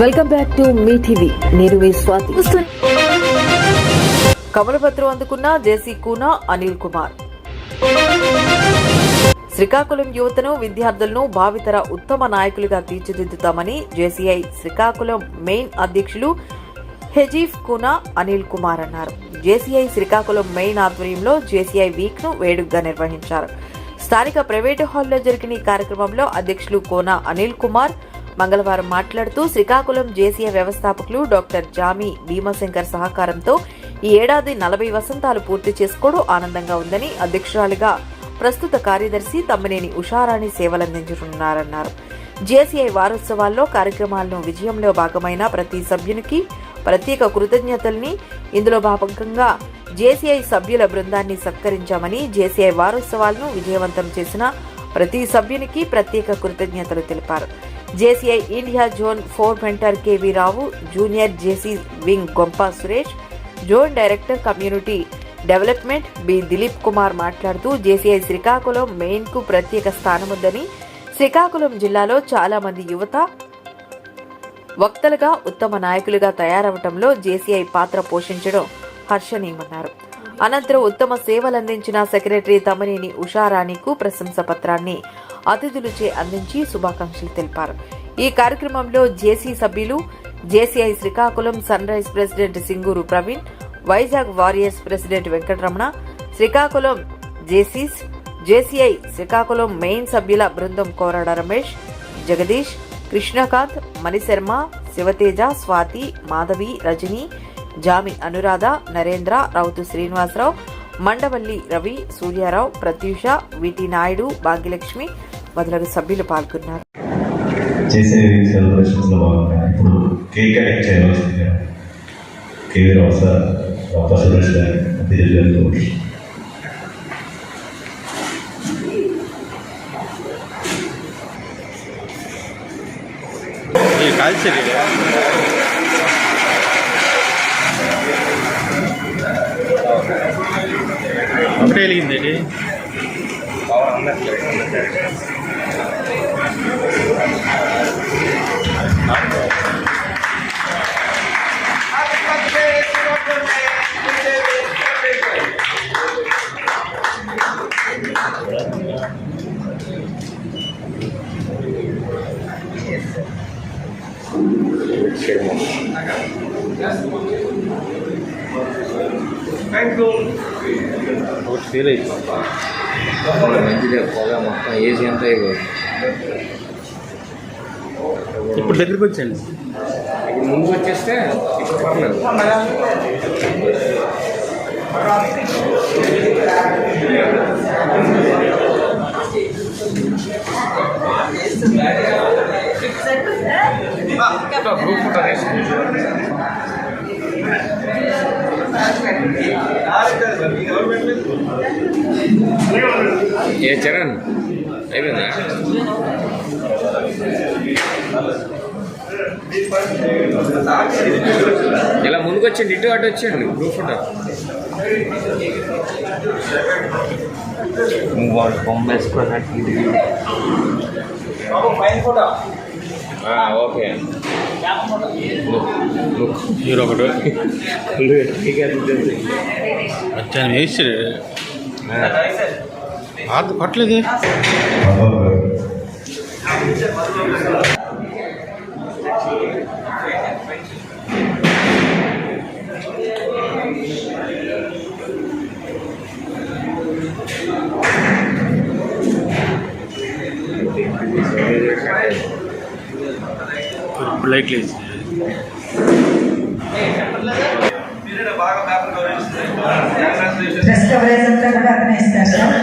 Welcome back to మీ TV. నేను మీ స్వాతి. కమలపత్రం అందుకున్న జేసీ కూనా అనిల్ కుమార్. శ్రీకాకుళం యువతను విద్యార్థులను భావితర ఉత్తమ నాయకులుగా తీర్చిదిద్దుతామని జేసీఐ శ్రీకాకుళం మెయిన్ అధ్యక్షులు హెజీఫ్ కునా అనిల్ కుమార్ అన్నారు. జేసీఐ శ్రీకాకుళం మెయిన్ ఆధ్వర్యంలో జేసీఐ వీక్ను వేడుకగా నిర్వహించారు. స్థానిక ప్రైవేటు హాల్లో జరిగిన ఈ కార్యక్రమంలో అధ్యక్షులు కోనా అనిల్ కుమార్ మంగళవారం మాట్లాడుతూ శ్రీకాకుళం జేసీఐ వ్యవస్థాపకులు డాక్టర్ జామి భీమశంకర్ సహకారంతో ఈ ఏడాది నలభై వసంతాలు పూర్తి చేసుకోవడం ఆనందంగా ఉందని అధ్యక్షురాలిగా ప్రస్తుత కార్యదర్శి తమ్మినేని ఉషారాణి సేవలందించనున్నారన్నారు. జేసీఐ వారోత్సవాల్లో కార్యక్రమాలను విజయంలో భాగమైన ప్రతి సభ్యునికి ప్రత్యేక కృతజ్ఞతల్ని ఇందులో భాగంగా జేసీఐ సభ్యుల బృందాన్ని సత్కరించామని జేసీఐ వారోత్సవాలను విజయవంతం చేసిన ప్రతి సభ్యునికి ప్రత్యేక కృతజ్ఞతలు తెలిపారు. JCI India zone four mentor KV Rao junior JC wing Gompa Suresh zone director community development B Dilip Kumar మాట్లాడుతూ జేసీఐ శ్రీకాకుళం మెయిన్కు ప్రత్యేక స్థానముందని శ్రీకాకుళం జిల్లాలో చాలామంది యువత వక్తలుగా ఉత్తమ నాయకులుగా తయారవటంలో జేసీఐ పాత్ర పోషించడం హర్షణీయమన్నారు. అనంతరం ఉత్తమ సేవలందించిన సెక్రటరీ తమనేని ఉషారాణికు ప్రశంస పత్రాన్ని అతిథులచే అందించి శుభాకాంక్షలు తెలిపారు. ఈ కార్యక్రమంలో జేసీ సభ్యులు JCI Srikakulam sunrise president Singuru Praveen Vizag warriors president Venkataramana Srikakulam జేసీస్ JCI Srikakulam main సభ్యుల బృందం కోరాడ రమేష్ జగదీష్ కృష్ణకాంత్ మణిశర్మ శివతేజ స్వాతి మాధవి రజని జామి అనురాధ నరేంద్ర రౌతు శ్రీనివాసరావు మండవల్లి రవి సూర్యారావు ప్రత్యూష విటి నాయుడు భాగ్యలక్ష్మి మొదలగు సభ్యులు పాల్గొన్నారు. చేసే సెలబ్రేషన్స్లో భాగంగా ఇప్పుడు కేక్ కటింగ్ చేయవలసిందిగా కేవీ రావు సార్ గొప్ప సురేష్ గారి అతిథులు గారు ఈ కాల్చరి. ఒకటే వెలిగింది ఫెయిల్ అయిపోయింది మంచిదే పొగ మొత్తం ఏసీ అంతా ఇప్పుడు దగ్గరికి వచ్చాను ఇప్పుడు ముందుకు వచ్చేస్తే ఇప్పుడు పర్లేదు. గ్రూప్ ఫోటో ఏ చరణ్ అయిపోయిందా? ఇలా ముందుకు వచ్చండి ఇటు అటు వచ్చేయండి గ్రూప్ ఫోటో వాడు బొమ్మ వేసుకున్నట్టు ఓకే. మీరు ఒకటి వచ్చాను వేసాడు ఆత పట్టలేదు బాబా గారు ఇప్పుడు లైట్ లేదు ప్రెస్ కవరేజ్ అంతా కూడా అతనే ఇస్తారు సార్.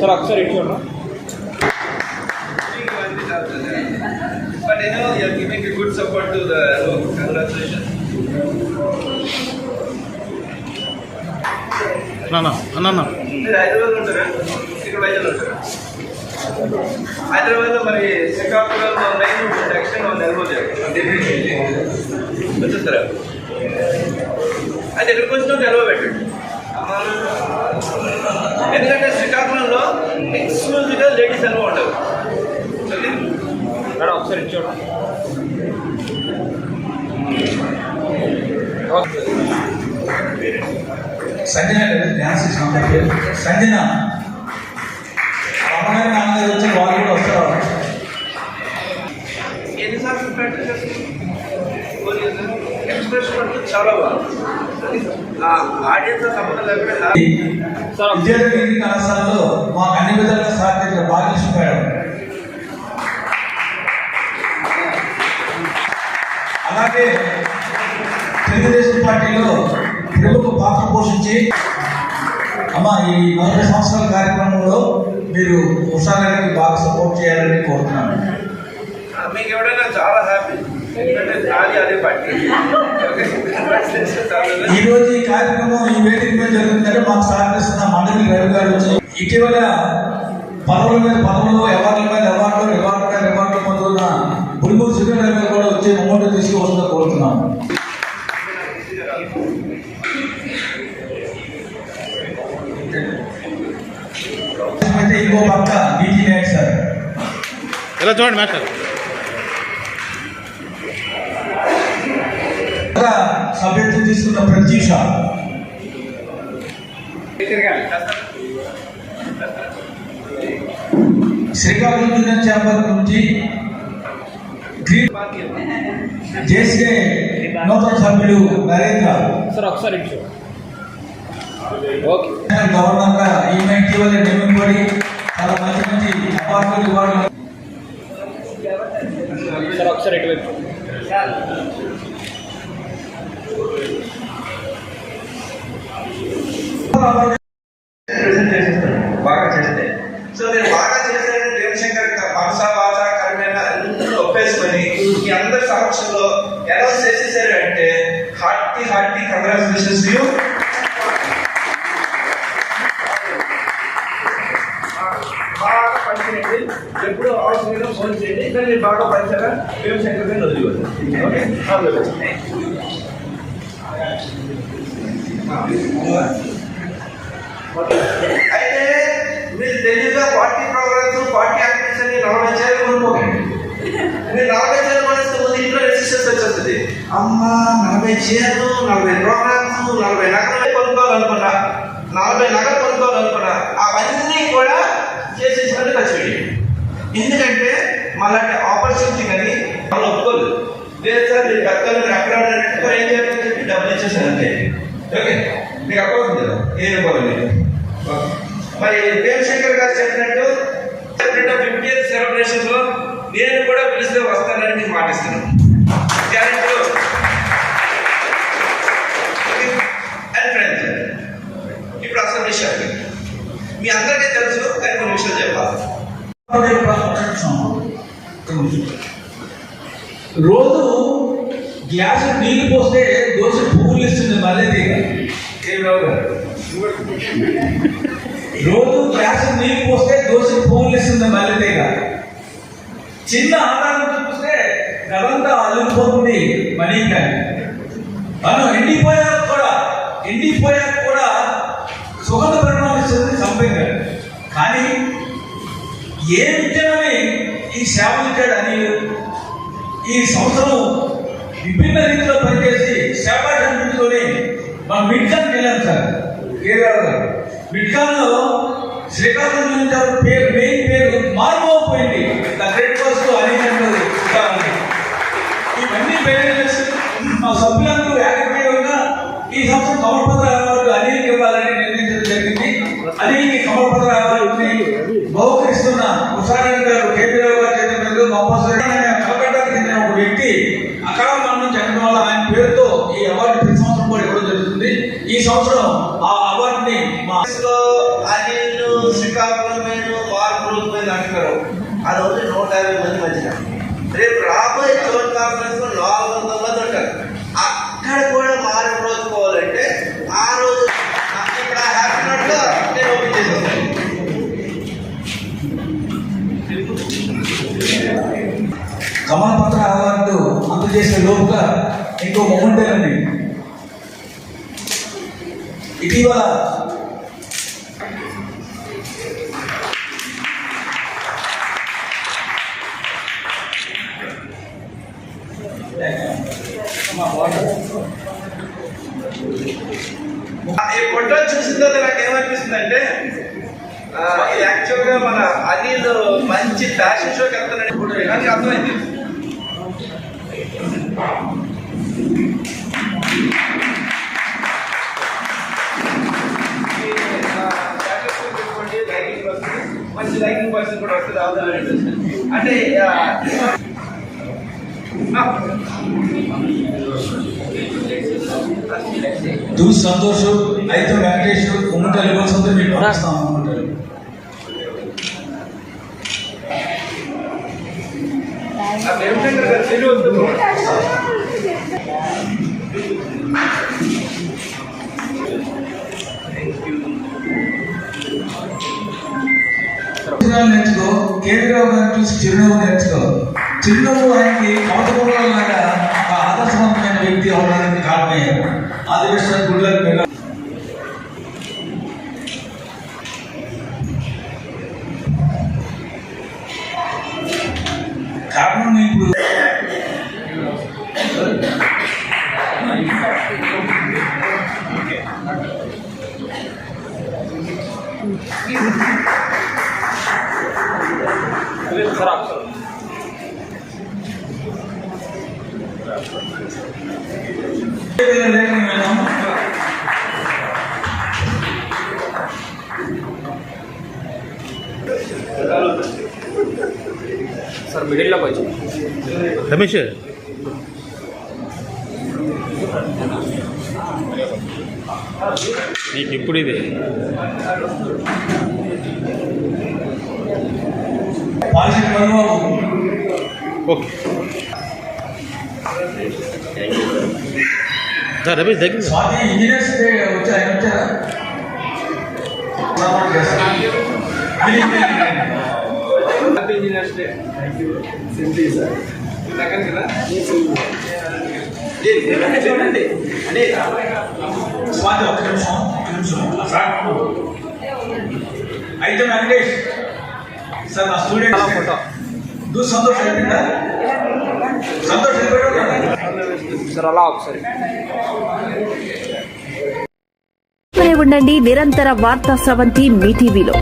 సార్ ఒకసారి ఇటు చూడండి. But you know you're giving good support to the congratulation అన్న అన్న. హైదరాబాద్ ఉంటారా ఇక్కడ వైజాగ్ ఉంటారా హైదరాబాద్లో మరి శ్రీకాకుళం మెయిన్ సెక్షన్ నెలబోదు వచ్చేస్తారా? అయితే ఎక్కడికి వచ్చినా నిల్వ పెట్టండి. ఎందుకంటే శ్రీకాకుళంలో ఎక్స్క్లూజివ్గా లేడీస్ నిల్వ ఉండవు ఓకే? మేడం ఒకసారి చూడండి. సంజన గారు డ్యాన్స్ సంజన అమ్మగారి నాన్నగారు వచ్చి వాళ్ళు కూడా వస్తారు. ఎన్నిసార్లు ప్రాక్టీస్ చేస్తారు ఎక్స్ప్రెషన్ అంటూ చాలా బాగుంది ఆ విద్యార్థి కళాశాలలో మాకు అన్ని విధాలుగా సాధించిన భాగ్యలక్ష్మి మేడం అలాగే తెలుగుదేశం పార్టీలో ప్రముఖ పాత్ర పోషించి అమ్మ ఈ నలభై సంవత్సరాల కార్యక్రమంలో మీరు ఉషా గారికి బాగా సపోర్ట్ చేయాలని కోరుతున్నాను. మీకు ఎవడైనా చాలా హ్యాపీ ఈ రోజు ఈ కార్యక్రమం ఈ వేదిక మీద జరుగుతుందంటే మాకు సహకరిస్తున్న మండలి రవి గారు వచ్చి ఇటీవల పదవుల మీద పదవులు అవార్డుల మీద అవార్డులు రివార్డుల మీద రివార్డులు పొందుతున్న బుల్బుల్ సుధీర్ రవి గారు కూడా వచ్చి అమౌంట్ తీసుకువస్తుందో కోరుతున్నాం. అయితే ఇంకో పక్క బీటీ నాయక్ సార్. ఇలా చూడండి మాస్టర్. సభ్యత్వం తీసుకున్న ప్రత్యూష శ్రీకాకుళం యూనియన్ ఛాంబర్ నుంచి గ్రీన్ జేసీఏ నూతన సభ్యుడు నరేంద్ర. సార్ ఒకసారి గవర్నర్గా ఈమె ఇటీవల నియమింపబడి చాలా మంచి మంచి రివార్డులు సార్ ఒకసారి ప్రెజెంట్ చేసేస్తాడు బాగా చేస్తే. సో నేను బాగా చేశానని దేవశంకర్ మనసా వాచ కర్మేణ అన్ని ఒప్పేసుకొని మీ అందరి సమక్షంలో అనౌన్స్ చేసేసారు అంటే హార్టీ హార్టీ కంగ్రాచులేషన్స్ యూ. పనిచేయండి. ఎప్పుడు అవసరం ఫోన్ చేయండి. కానీ మీరు బాగా పనిచేయాలా ఓకే ది బెస్ట్ అయితే మీరు తెలియదుగా పార్టీ ప్రోగ్రామ్స్ పార్టీ యాక్టివిటీస్ అన్ని నలభై చేయాలి కొనుక్కోకండి మీరు నలభై చేయాలి కొనేస్తే ముందు ఇంట్లో రెసిస్టెన్స్ వచ్చేస్తుంది. అమ్మ నలభై చీరలు నలభై ప్రోగ్రామ్స్ నలభై నగలు కొనుక్కోవాలనుకున్నా నలభై నగలు కొనుక్కోవాలనుకున్నా అవన్నీ కూడా చేసేసినట్టు ఖర్చు పెట్టండి ఎందుకంటే మళ్ళీ ఆపర్చునిటీ కానీ వాళ్ళు ఒప్పుకోదు. లేదు సార్ మీరు కక్కలు అక్కడ ఏం చేయాలని చెప్పి డబ్బులు ఇచ్చేసారు అంతే. ఓకే? మీకు అక్కడ కదా? ఏం ఇవ్వాలి మీరు దేవశంకర్ గారు చెప్పినట్టు చెప్పినట్టు ఫిఫ్టీ ఇయర్స్ సెలబ్రేషన్లో నేను కూడా పిలిస్తే వస్తానని మీకు మాటిస్తున్నాను. ఇప్పుడు అసలు విషయాలు మీ అందరికీ తెలుసు కానీ కొన్ని విషయాలు చెప్పాలి. రోజు గ్లాసు నీళ్ళు పోస్తే దోశ పువ్వులు ఇస్తుంది మళ్ళీ తీగ కేవీరావు గారు రోజు గ్లాసు నీళ్ళు పోస్తే దోశ పువ్వులు ఇస్తుంది మళ్ళీ చిన్న ఆధారం చూస్తే గదంతా అల్లుకుపోతుంది మనీ కానీ మనం ఎండిపోయాక కూడా ఎండిపోయాక కూడా సుగంధ పరిణామం ఇస్తుంది సంపంగా. కానీ ఏ విద్యనని ఈ సేవలిచ్చాడు అని ఈ సంవత్సరం విభిన్న రీతిలో పనిచేసి సేవా మా మన మిడ్కాన్ వెళ్ళాం సార్. కేవీఆర్ గారు శ్రీకాకుళం నుంచి పేరు మెయిన్ పేరు మారిపోయింది ద గ్రేట్ ఫస్ట్ అనిల్ ఇవన్నీ పేరు మా సభ్యులందరూ ఏకగ్రీవంగా ఈ సంవత్సరం కమలపత్ర అవార్డు అనిల్కి ఇవ్వాలని నిర్ణయించడం జరిగింది. అనిల్కి నూట యాభై మంది మధ్యన. రేపు రాబోయే చోట్ కాన్ఫరెన్స్లో నాలుగు వందల మంది ఉంటారు. అక్కడ కూడా మారిన రోజు పోవాలంటే ఆ రోజు ఇక్కడ హ్యాపీ నేను ఓపెన్ చేసి కమల పత్ర అవార్డు అందజేసే లోపుగా ఇంకో మొమెంటల్ అండి ఇటీవల అంటే దు సంతోష్ అయితే వెంకటేష్ ఉమ్మటలు ఇవ్వాల్సిందే మీకు పంపిస్తాం ఉమ్మటలు ఆ కేవీరావు గారిని చూసి చిరునవ్వు నేర్చుకోవాలి చిరునవ్వు ఆయనకి కవతకుండా ఒక ఆదర్శవంతమైన వ్యక్తి అవడానికి కారణమయ్యారు ఆదివేశ్వర గుళ్ళకి వెళ్ళాలి. కారణం ఇప్పుడు సార్ మిడిల్లోకి వచ్చి రమేష్ నీకు ఇప్పుడు ఇది policy Madhubabu okay sir Ramesh దగ్గర స్వాతి ఇంజనీర్స్ డే వచ్చి ఆయన వచ్చారా కదా? చూడండి. అంటే స్వాతి ఒక్క నిమిషం ఒక్క నిమిషం. సార్. అయితే వెంకటేష్ సార్ నా స్టూడెంట్ ఫోటో దు సంతోష్ అయిపోయిందా సంతోష్ అయిపోయాడు సార్ అలా ఒకసారి ఉండండి నిరంతర వార్తా స్రవంతి మీ టీవీలో.